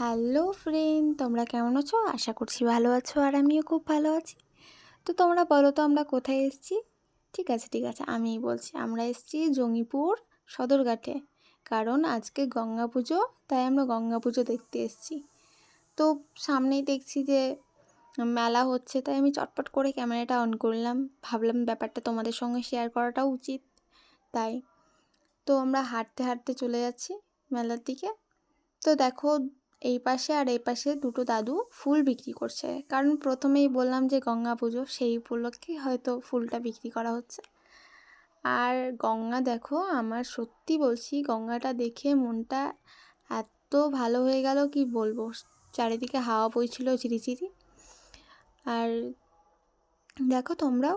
Hello friend, তোমরা কেমন আছো? আশা করছি ভালো আছো আর আমিও খুব ভালো আছি। তো তোমরা বলো তো আমরা কোথায় এসেছি? ঠিক আছে ঠিক আছে, আমিই বলছি। আমরা এসেছি জঙ্গিপুর সদরঘাটে। কারণ আজকে গঙ্গা পুজো, তাই আমরা গঙ্গা পুজো দেখতে এসেছি। তো সামনেই দেখছি যে মেলা হচ্ছে, তাই আমি চটপট করে ক্যামেরাটা অন করলাম। ভাবলাম ব্যাপারটা তোমাদের সঙ্গে শেয়ার করাটাও উচিত, তাই। তো আমরা হাঁটতে হাঁটতে চলে যাচ্ছি মেলার দিকে। তো দেখো এই পাশে আর এই পাশে দুটো দাদু ফুল বিক্রি করছে। কারণ প্রথমেই বললাম যে গঙ্গা পুজো, সেই উপলক্ষে হয়তো ফুলটা বিক্রি করা হচ্ছে। আর গঙ্গা দেখো, আমার সত্যি বলছি, গঙ্গাটা দেখে মনটা এত ভালো হয়ে গেল কি বলব। চারিদিকে হাওয়া বইছিল চিরিচিরি আর দেখো তোমরাও।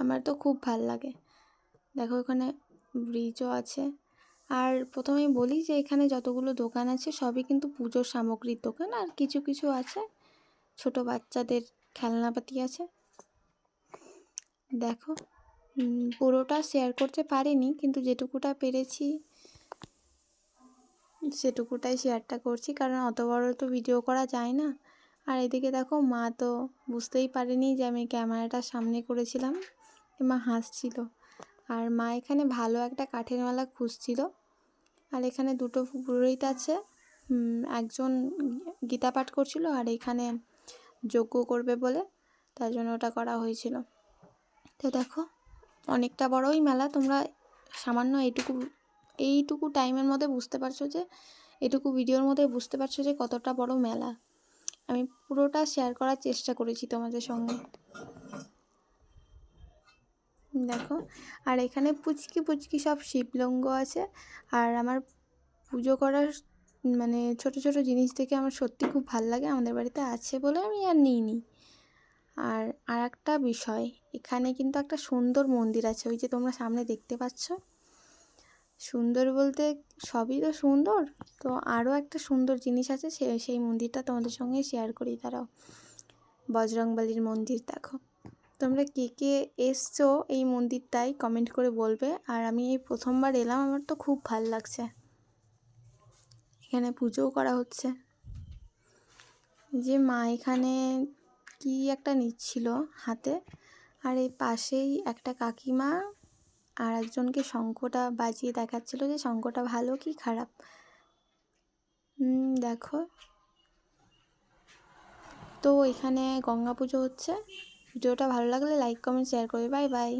আমার তো খুব ভালো লাগে। দেখো ওখানে ব্রিজও আছে। আর প্রথমেই বলি যে এখানে যতগুলো দোকান আছে, সবই কিন্তু পুজোর সামগ্রীর দোকান। আর কিছু কিছু আছে, ছোট বাচ্চাদের খেলনাপাতি আছে। দেখো পুরোটা শেয়ার করতে পারিনি, কিন্তু যেটুকুটা পেরেছি, সেটুকুটাই শেয়ারটা করছি। কারণ অত বড় তো ভিডিও করা যায় না। আর এদিকে দেখো, মা তো বুঝতেই পারেনি যে আমি ক্যামেরাটা সামনে করেছিলাম মা হাসছিল। আর মা এখানে ভালো একটা কাঠের মালা খুঁজছিল। আর এখানে দুটো পুরোহিত আছে। একজন গীতা পাঠ করছিল আর এখানে যজ্ঞ করবে বলে তার জন্য ওটা করা হয়েছিল। তো দেখো, অনেকটা বড়ই মেলা। তোমরা সামান্য এইটুকু এইটুকু টাইমের মধ্যে বুঝতে পারছ যে এটুকু ভিডিওর মধ্যে বুঝতে পারছ যে কতটা বড় মেলা। আমি পুরোটা শেয়ার করার চেষ্টা করেছি তোমাদের সঙ্গে। দেখো। আর এখানে পুচকি পুচকি সব শিবলঙ্গ আছে। আর আমার পুজো করার মানে ছোট ছোট জিনিস থেকে আমার সত্যি খুব ভালো লাগে। আমাদের বাড়িতে আছে বলে আমি আর নিইনি। আর আর একটা বিষয়, এখানে কিন্তু একটা সুন্দর মন্দির আছে। ওই যে তোমরা সামনে দেখতে পাচ্ছ। সুন্দর বলতে সবই তো সুন্দর। তো আরও একটা সুন্দর জিনিস আছে সে, সেই মন্দিরটা তোমাদের সঙ্গে শেয়ার করি। তারাও বজরংবলির মন্দির, দেখো। তোমরা কে কে এসছো এই মন্দিরটাই কমেন্ট করে বলবে। আর আমি এই প্রথমবার এলাম, আমার তো খুব ভালো লাগছে। এখানে পুজোও করা হচ্ছে। যে মা এখানে কি একটা নিচ্ছিল হাতে, আর এই পাশেই একটা কাকিমা আর একজনকে শঙ্খটা বাজিয়ে দেখাচ্ছিল যে শঙ্খটা ভালো কি খারাপ। দেখো। তো এখানে গঙ্গা পুজো হচ্ছে। ভিডিওটা ভালো লাগলে লাইক কমেন্ট শেয়ার করবে। Bye bye.